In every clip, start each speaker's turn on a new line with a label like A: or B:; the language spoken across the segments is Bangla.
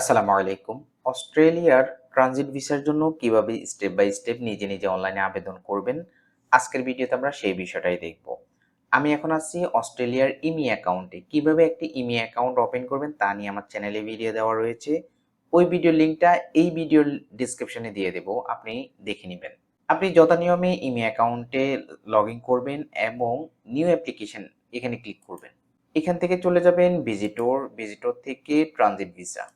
A: আসসালামু আলাইকুম। অস্ট্রেলিয়ার ট্রানজিট ভিসার জন্য কীভাবে স্টেপ বাই স্টেপ নিজে নিজে অনলাইনে আবেদন করবেন, আজকের ভিডিওতে আমরা সেই বিষয়টাই দেখব। আমি এখন আছি অস্ট্রেলিয়ার ইমি অ্যাকাউন্টে। কীভাবে একটি ইমি অ্যাকাউন্ট ওপেন করবেন তা নিয়ে আমার চ্যানেলে ভিডিও দেওয়া রয়েছে। ওই ভিডিও লিঙ্কটা এই ভিডিওর ডিসক্রিপশনে দিয়ে দেব, আপনি দেখে নেবেন। আপনি যথানিয়মে ইমি অ্যাকাউন্টে লগ করবেন এবং নিউ অ্যাপ্লিকেশন এখানে ক্লিক করবেন। এখান থেকে চলে যাবেন ভিজিটর। ভিজিটর থেকে ট্রানজিট ভিসা।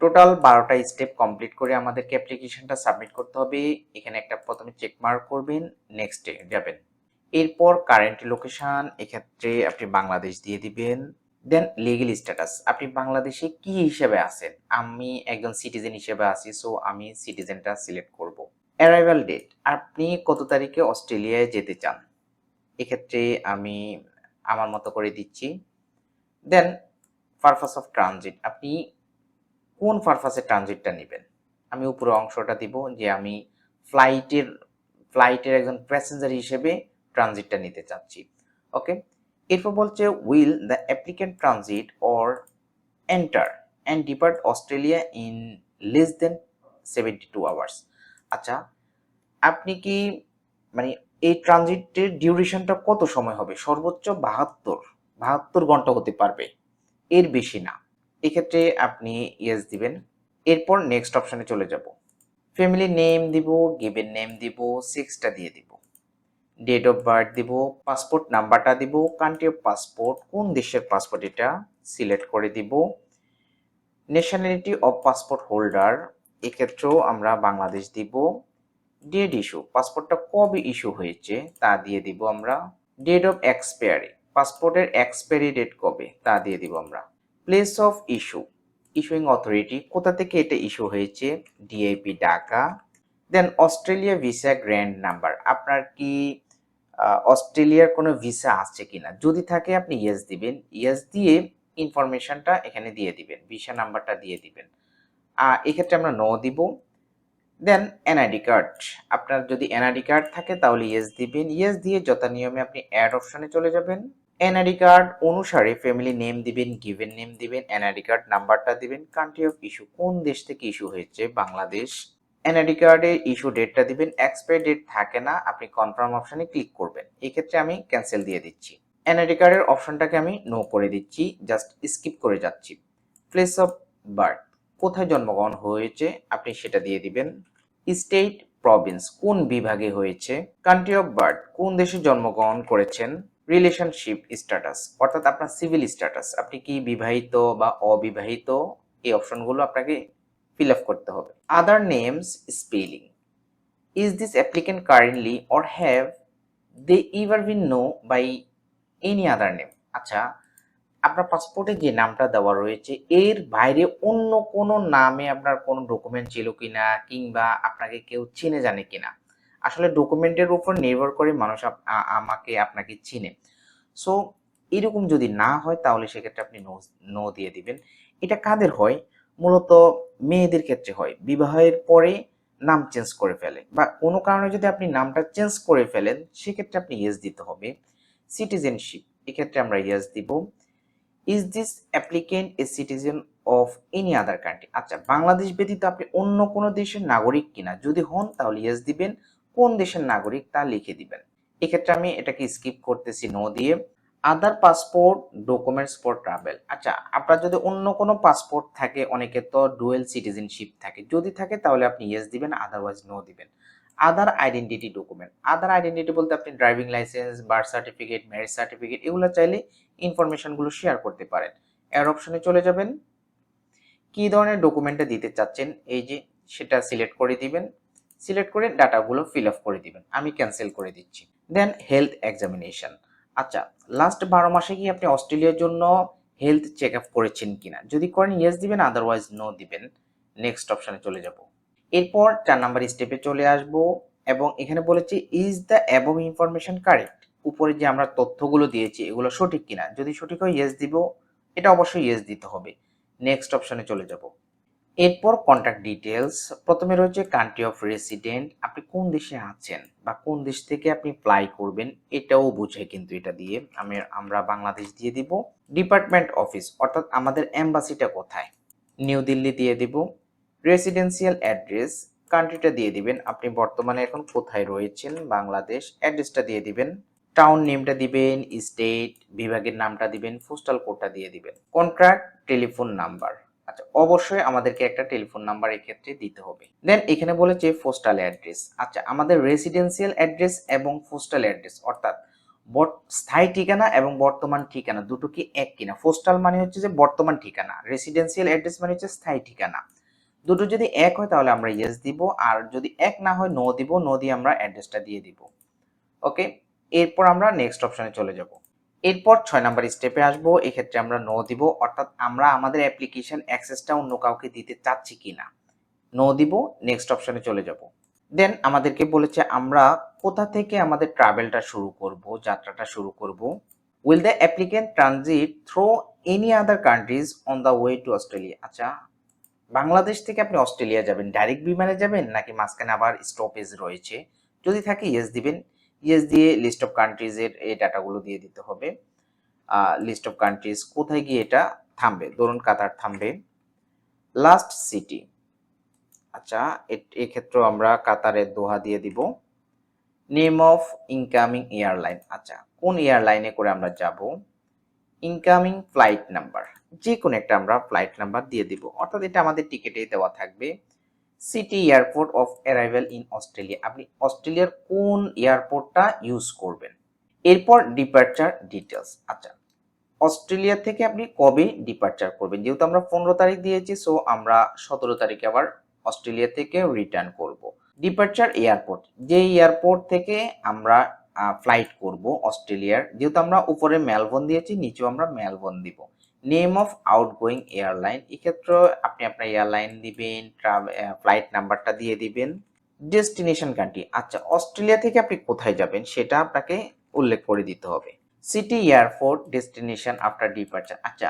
A: টোটাল বারোটা স্টেপ কমপ্লিট করে আমাদেরকে অ্যাপ্লিকেশনটা সাবমিট করতে হবে। এখানে একটা প্রথমে চেক মার্ক করবেন নেক্সটে যাবেন। এরপর কারেন্ট লোকেশান এক্ষেত্রে আপনি বাংলাদেশ দিয়ে দিবেন। দেন লিগেল স্ট্যাটাস আপনি বাংলাদেশে কি হিসেবে আছেন? আমি একজন সিটিজেন হিসেবে আছি সো আমি সিটিজেনটা সিলেক্ট করব। অ্যারাইভাল ডেট আপনি কত তারিখে অস্ট্রেলিয়ায় যেতে চান? এক্ষেত্রে আমি আমার মতো করে দিচ্ছি। দেন পারপাস অফ ট্রানজিট আপনি কোন পারপাসে ট্রানজিটটা নেবেন? আমি উপরে অংশটা দিব যে আমি ফ্লাইটের ফ্লাইটের একজন প্যাসেঞ্জার হিসেবে ট্রানজিটটা নিতে চাচ্ছি। ওকে এরপর বলছে will the applicant transit or enter and depart Australia in less than seventy two hours আচ্ছা আপনি কি মানে এই ট্রানজিটের ডিউরেশনটা কত সময় হবে? সর্বোচ্চ বাহাত্তর বাহাত্তর ঘণ্টা হতে পারবে। এর বেশি না। এক্ষেত্রে আপনি ইয়েস দিবেন। এরপর নেক্সট অপশানে চলে যাব। ফ্যামিলি নেম দিব গিভেন নেম দিব সিক্সটা দিয়ে দিব। ডেট অফ বার্থ দিব পাসপোর্ট নাম্বারটা দিব কান্ট্রি অফ পাসপোর্ট কোন দেশের পাসপোর্ট এটা সিলেক্ট করে দিব। ন্যাশনালিটি অফ পাসপোর্ট হোল্ডার এক্ষেত্রেও আমরা বাংলাদেশ দিব। ডেট ইস্যু পাসপোর্টটা কবে ইস্যু হয়েছে, তা দিয়ে দিব আমরা। ডেট অফ এক্সপায়ারি পাসপোর্টের এক্সপায়ারি ডেট কবে, তা দিয়ে দিব আমরা। Place of issue issuing authority কোথা থেকে এটা ইস্যু হয়েছে? DIP Dhaka then Australia visa grant number আপনার কি অস্ট্রেলিয়ার কোনো ভিসা আছে কিনা? যদি থাকে আপনি ইয়েস দিবেন। ইয়েস দিয়ে ইনফরমেশনটা এখানে দিয়ে দিবেন। ভিসা নাম্বারটা দিয়ে দিবেন। এক্ষেত্রে আমরা নো দিব। দেন এনআইডি কার্ড আপনার যদি এনআইডি কার্ড থাকে তাহলে ইয়েস দিবেন। ইয়েস দিয়ে যথানিয়মে আপনি অ্যাড অপশনে চলে যাবেন। এনআইডি কার্ড অনুসারে ফ্যামিলি নেম দিবেন গিভেন নেম দিবেন এনআইডি কার্ড নাম্বারটা দিবেন কান্ট্রি অফ ইস্যু কোন দেশ থেকে ইস্যু হয়েছে, বাংলাদেশ। এনআইডি কার্ডে ইস্যু ডেটটা দিবেন এক্সপায়ার ডেট থাকে না, আপনি কনফার্ম অপশনে ক্লিক করবেন। এক্ষেত্রে আমি ক্যান্সেল দিয়ে দিচ্ছি। এনআইডি কার্ডের অপশনটাকে আমি নো করে দিচ্ছি জাস্ট স্কিপ করে যাচ্ছি। প্লেস অফ বার্থ কোথায় জন্মগ্রহণ হয়েছে, আপনি সেটা দিয়ে দিবেন। স্টেট প্রভিন্স কোন বিভাগে হয়েছে কান্ট্রি অফ বার্থ কোন দেশে জন্মগ্রহণ করেছেন? রিলেশনশিপ স্ট্যাটাস অর্থাৎ আপনার সিভিল স্ট্যাটাস আপনি কি বিবাহিত বা অবিবাহিত, এই অপশনগুলো আপনাকে ফিল আপ করতে হবে। Other names spelling is this applicant currently or have they ever been known by any other name আচ্ছা আপনার পাসপোর্টে যে নামটা দেওয়া রয়েছে, এর বাইরে অন্য কোনো নামে আপনার কোনো ডকুমেন্ট ছিল কিনা, কিংবা আপনাকে কেউ চিনে জানে কিনা? আসলে ডকুমেন্টের উপর নির্ভর করে মানুষ আমাকে, আপনাকে চিনে। সো এরকম যদি না হয়, তাহলে সেক্ষেত্রে আপনি নো নো দিয়ে দিবেন। এটা কাদের হয়? মূলত মেয়েদের ক্ষেত্রে হয়। বিবাহের পরে নাম চেঞ্জ করে ফেলে। বা কোনো কারণে যদি আপনি নামটা চেঞ্জ করে ফেলেন, সেক্ষেত্রে আপনি ইয়েস দিতে হবে। সিটিজেনশিপ এক্ষেত্রে আমরা ইয়েস দিব। Is this applicant a citizen of any other country আচ্ছা বাংলাদেশ ব্যতীত আপনি অন্য কোনো দেশের নাগরিক কিনা? যদি হন, তাহলে ইয়েস দিবেন। কোন দেশের নাগরিক তা লিখে দিবেন। এক্ষেত্রে আমি এটাকে স্কিপ করতেছি নো দিয়ে। Other passport documents for travel আচ্ছা আপনার যদি অন্য কোনো পাসপোর্ট থাকে, অনেকে তো ডুয়েল সিটিজেনশিপ থাকে। যদি থাকে, তাহলে আপনি ইয়েস দিবেন আদারওয়াইজ নো দিবেন। Other identity document other identity বলতে আপনি driving licence birth certificate marriage certificate এগুলো চাইলে ইনফরমেশনগুলো শেয়ার করতে পারেন। এর অপশনে চলে যাবেন। কি ধরনের ডকুমেন্টটা দিতে চাচ্ছেন? এই যে, সেটা সিলেক্ট করে দিবেন। সিলেক্ট করে ডাটাগুলো ফিল আপ করে দিবেন। আমি ক্যান্সেল করে দিচ্ছি। দেন হেলথ এক্সামিনেশন আচ্ছা লাস্ট বারো মাসে কি আপনি অস্ট্রেলিয়ার জন্য হেলথ চেক আপ করেছেন কিনা? যদি করেন ইয়েস দিবেন আদারওয়াইজ নো দিবেন। নেক্সট অপশানে চলে যাব। এরপর চার নাম্বার স্টেপে চলে আসব এবং এখানে বলেছে is the above information correct উপরে যে আমরা তথ্যগুলো দিয়েছি, এগুলো সঠিক কিনা? যদি সঠিক হয় ইয়েস দিব, এটা অবশ্যই ইয়েস দিতে হবে। নেক্সট অপশানে চলে যাব। এরপর কন্ট্যাক্ট ডিটেলস প্রথমে রয়েছে কান্ট্রি অফ রেসিডেন্ট আপনি কোন দেশে আছেন বা কোন দেশ থেকে আপনি অ্যাপ্লাই করবেন, এটাও বুঝে কিন্তু এটা দিয়ে আমি, আমরা বাংলাদেশ দিয়ে দিব। ডিপার্টমেন্ট অফিস অর্থাৎ আমাদের এম্বাসিটা কোথায়? নিউ দিল্লি দিয়ে দিব। রেসিডেন্সিয়াল অ্যাড্রেস কান্ট্রিটা দিয়ে দিবেন। আপনি বর্তমানে এখন কোথায় রয়েছেন? বাংলাদেশ। অ্যাড্রেসটা দিয়ে দিবেন। টাউন নেমটা দিবেন স্টেট বিভাগের নামটা দিবেন পোস্টাল কোডটা দিয়ে দিবেন। কন্ট্রাক্ট টেলিফোন নাম্বার আচ্ছা অবশ্যই আমাদেরকে একটা টেলিফোন নাম্বার এক্ষেত্রে দিতে হবে। দেন এখানে বলেছে পোস্টাল অ্যাড্রেস আচ্ছা আমাদের রেসিডেন্সিয়াল অ্যাড্রেস এবং পোস্টাল অ্যাড্রেস অর্থাৎ স্থায়ী ঠিকানা এবং বর্তমান ঠিকানা, দুটো কি এক কিনা? পোস্টাল মানে হচ্ছে যে বর্তমান ঠিকানা রেসিডেন্সিয়াল অ্যাড্রেস মানে হচ্ছে স্থায়ী ঠিকানা। দুটো যদি এক হয় তাহলে আমরা ইয়েস দিব, আর যদি এক না হয় নো দিব নো দিয়ে আমরা অ্যাড্রেসটা দিয়ে দিব। ওকে এরপর আমরা নেক্সট অপশনে চলে যাব। এরপর ছয় নাম্বার স্টেপে আসব। এক্ষেত্রে আমরা নো দিব। অর্থাৎ আমরা আমাদের অ্যাপ্লিকেশন অ্যাক্সেসটা অন্য কাউকে দিতে চাচ্ছি কিনা। নো দিব নেক্সট অপশনে চলে যাব। দেন আমাদেরকে বলেছে, আমরা কোথা থেকে আমাদের ট্রাভেলটা শুরু করব, যাত্রাটা শুরু করব? Will the applicant transit through any other countries on the way to Australia আচ্ছা বাংলাদেশ থেকে আপনি অস্ট্রেলিয়া যাবেন। ডাইরেক্ট বিমানে যাবেন, নাকি মাঝখানে আবার স্টপেজ রয়েছে? যদি থাকে ইয়েস দিবেন। ইয়েস দিয়ে লিস্ট অফ কান্ট্রিজের এই ডাটাগুলো দিয়ে দিতে হবে। লিস্ট অফ কান্ট্রিজ কোথায় গিয়ে এটা থামবে? ধরুন কাতার থামবে। লাস্ট সিটি আচ্ছা এ- এক্ষেত্রেও আমরা কাতারের দোহা দিয়ে দিব। নেম অফ ইনকামিং এয়ারলাইন আচ্ছা কোন এয়ারলাইনে করে আমরা যাব? ইনকামিং ফ্লাইট নাম্বার যে কোনো একটা আমরা ফ্লাইট নাম্বার দিয়ে দিব। অর্থাৎ এটা আমাদের টিকেটে দেওয়া থাকবে। City airport of arrival in Australia. আপনি অস্ট্রেলিয়ার কোন এয়ারপোর্টটা ইউজ করবেন? এরপর ডিপার্চার ডিটেলস আচ্ছা অস্ট্রেলিয়া থেকে আপনি কবে ডিপার্চার করবেন? যেহেতু আমরা পনেরো তারিখ দিয়েছি সো আমরা সতেরো তারিখে আবার অস্ট্রেলিয়া থেকে রিটার্ন করব। ডিপার্চার এয়ারপোর্ট, যে এয়ারপোর্ট থেকে আমরা ফ্লাইট করব অস্ট্রেলিয়ার, যেহেতু আমরা উপরে মেলবোর্ন দিয়েছি, নিচেও আমরা মেলবোর্ন দিব। নেম অফ আউটগোয়িং এয়ারলাইন এক্ষেত্রে আপনি আপনার এয়ারলাইন দিবেন ফ্লাইট নাম্বারটা দিয়ে দিবেন ডেস্টিনেশন কান্ট্রি আচ্ছা অস্ট্রেলিয়া থেকে আপনি কোথায় যাবেন সেটা আপনাকে উল্লেখ করে দিতে হবে। City airport destination after departure আচ্ছা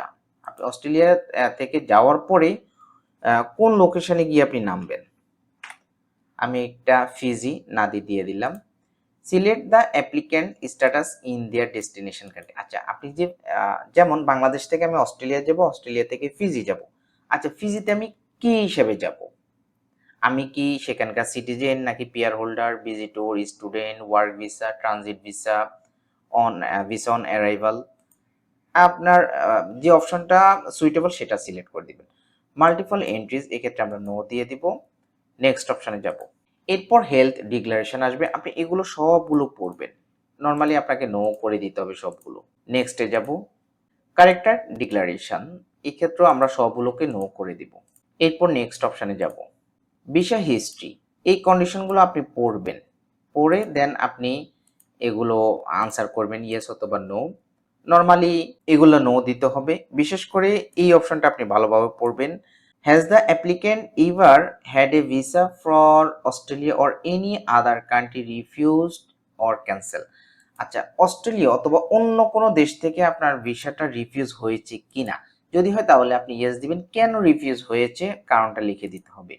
A: আপনি অস্ট্রেলিয়া থেকে যাওয়ার পরে কোন লোকেশনে গিয়ে আপনি নামবেন? আমি একটা ফিজি নাদি দিয়ে দিলাম। Select the applicant status in their destination country আচ্ছা আপনি যে যেমন বাংলাদেশ থেকে আমি অস্ট্রেলিয়া যাব, অস্ট্রেলিয়া থেকে ফিজি যাব। আচ্ছা ফিজিতে আমি কি হিসেবে যাব? আমি কি সেখানকার সিটিজেন নাকি PR holder, visitor, student, work visa, transit visa, on visa on arrival? আপনার যে অপশনটা সুইটেবল সেটা সিলেক্ট করে দিবেন। মাল্টিপল এন্ট্রিজ এক্ষেত্রে আমরা নো দিয়ে দিব। নেক্সট অপশানে যাব। এরপর হেলথ ডিক্লারেশন আসবে। আপনি এগুলো সবগুলো পড়বেন। নর্মালি আপনাকে নো করে দিতে হবে সবগুলো। নেক্সটে যাব। কারেক্টার ডিক্লারেশন এক্ষেত্রেও আমরা সবগুলোকে নো করে দিব। এরপর নেক্সট অপশনে যাব। ভিসা হিস্ট্রি এই কন্ডিশনগুলো আপনি পড়বেন। পড়ে দেন আপনি এগুলো আনসার করবেন ইয়েস অথবা নো নর্মালি এগুলো নো দিতে হবে। বিশেষ করে এই অপশনটা আপনি ভালোভাবে পড়বেন। Has the applicant ever had a visa for Australia or any other country refused or cancel আচ্ছা অস্ট্রেলিয়া অথবা অন্য কোনো দেশ থেকে আপনার ভিসাটা রিফিউজ হয়েছে কিনা? যদি হয় তাহলে আপনি ইয়েস দিবেন। কেন রিফিউজ হয়েছে? কারণটা লিখে দিতে হবে।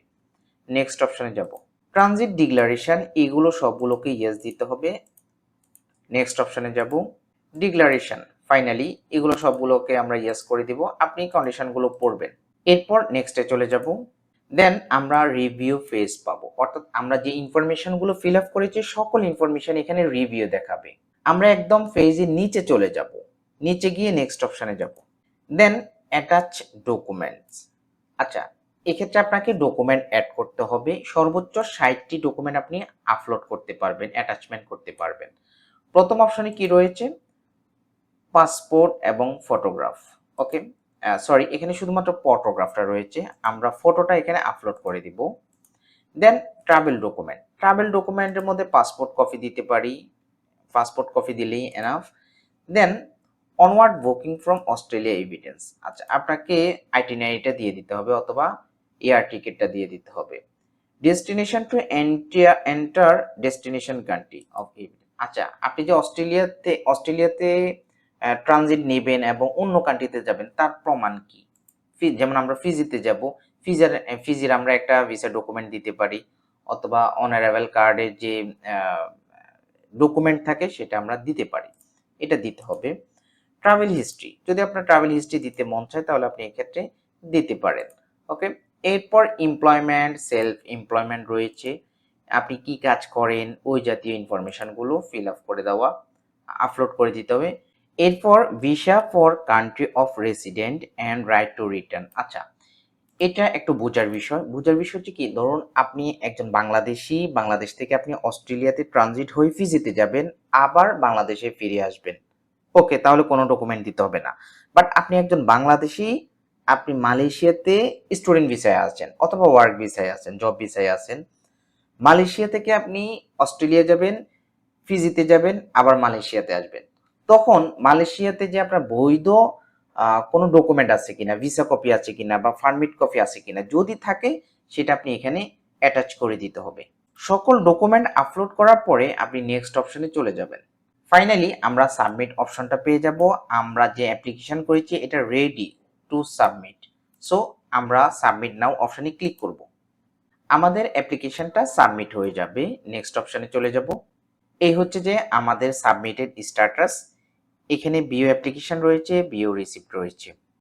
A: নেক্সট অপশনে যাব। ট্রানজিট ডিক্লারেশন এগুলো সবগুলোকে ইয়েস দিতে হবে। নেক্সট অপশনে যাব। ডিক্লারেশন ফাইনালি এগুলো সবগুলোকে আমরা ইয়েস করে দিব। আপনি কন্ডিশনগুলো পড়বেন। এরপর নেক্সটে চলে যাব। দেন আমরা রিভিউ ফেজ পাবো। অর্থাৎ আমরা যে ইনফরমেশনগুলো ফিল আপ করেছি, সকল ইনফরমেশন এখানে রিভিউ দেখাবে। আমরা একদম ফেজের নিচে চলে যাব। নিচে গিয়ে নেক্সট অপশনে যাব। দেন অ্যাটাচ ডকুমেন্টস আচ্ছা এক্ষেত্রে আপনাকে ডকুমেন্ট অ্যাড করতে হবে। সর্বোচ্চ ষাটটি ডকুমেন্ট আপনি আপলোড করতে পারবেন অ্যাটাচমেন্ট করতে পারবেন। প্রথম অপশনে কি রয়েছে? পাসপোর্ট এবং ফটোগ্রাফ ওকে সরি এখানে শুধুমাত্র ফটোগ্রাফটা রয়েছে। আমরা ফটোটা এখানে আপলোড করে দিব। দেন ট্রাভেল ডকুমেন্ট ট্রাভেল ডকুমেন্টের মধ্যে পাসপোর্ট কপি দিতে পারি। পাসপোর্ট কপি দিলেই enough then onward booking from Australia evidence আচ্ছা আপনাকে আইটিনারিটা দিয়ে দিতে হবে অথবা এয়ার টিকিটটা দিয়ে দিতে হবে। Destination to enter destination country of evidence আচ্ছা আপনি যে অস্ট্রেলিয়াতে অস্ট্রেলিয়াতে ট্রানজিট নেবেন এবং অন্য কান্ট্রিতে যাবেন, তার প্রমাণ কি? যেমন আমরা ফিজিতে যাব, ফিজার ফিজির আমরা একটা ভিসা ডকুমেন্ট দিতে পারি, অথবা অনারেবল কার্ডের যে ডকুমেন্ট থাকে, সেটা আমরা দিতে পারি। এটা দিতে হবে। ট্রাভেল হিস্ট্রি যদি আপনার ট্রাভেল হিস্ট্রি দিতে মন চায়, তাহলে আপনি এক্ষেত্রে দিতে পারেন ওকে এরপর এমপ্লয়মেন্ট সেলফ এমপ্লয়মেন্ট রয়েছে, আপনি কি কাজ করেন, ওই জাতীয় ইনফরমেশনগুলো ফিল আপ করে দেওয়া আপলোড করে দিতে হবে। এরপর visa for country of resident and right to return আচ্ছা এটা একটু বোঝার বিষয়। বোঝার বিষয় হচ্ছে কি? ধরুন আপনি একজন বাংলাদেশি, বাংলাদেশ থেকে আপনি অস্ট্রেলিয়াতে ট্রানজিট হয়ে ফিজিতে যাবেন, আবার বাংলাদেশে ফিরে আসবেন। ওকে, তাহলে কোনো ডকুমেন্ট দিতে হবে না। বাট আপনি একজন বাংলাদেশি, আপনি মালয়েশিয়াতে স্টুডেন্ট ভিসায় আছেন অথবা ওয়ার্ক ভিসায় আছেন জব ভিসায় আছেন। মালয়েশিয়া থেকে আপনি অস্ট্রেলিয়া যাবেন, ফিজিতে যাবেন, আবার মালয়েশিয়াতে আসবেন। তখন মালয়েশিয়াতে যে আপনার বৈধ কোনো ডকুমেন্ট আছে কিনা ভিসা কপি আছে কিনা বা ফার্মিট কপি আছে কিনা, যদি থাকে সেটা আপনি এখানে অ্যাটাচ করে দিতে হবে। সকল ডকুমেন্ট আপলোড করার পরে আপনি নেক্সট অপশনে চলে যাবেন। ফাইনালি আমরা সাবমিট অপশনটা পেয়ে যাব। আমরা যে অ্যাপ্লিকেশন করেছি, এটা রেডি টু সাবমিট সো আমরা সাবমিট নাও অপশানে ক্লিক করব। আমাদের অ্যাপ্লিকেশনটা সাবমিট হয়ে যাবে। নেক্সট অপশানে চলে যাব। এই হচ্ছে যে আমাদের সাবমিটেড স্ট্যাটাস এখানে বিও অ্যাপ্লিকেশন রয়েছে বিও রিসিপ্ট রয়েছে।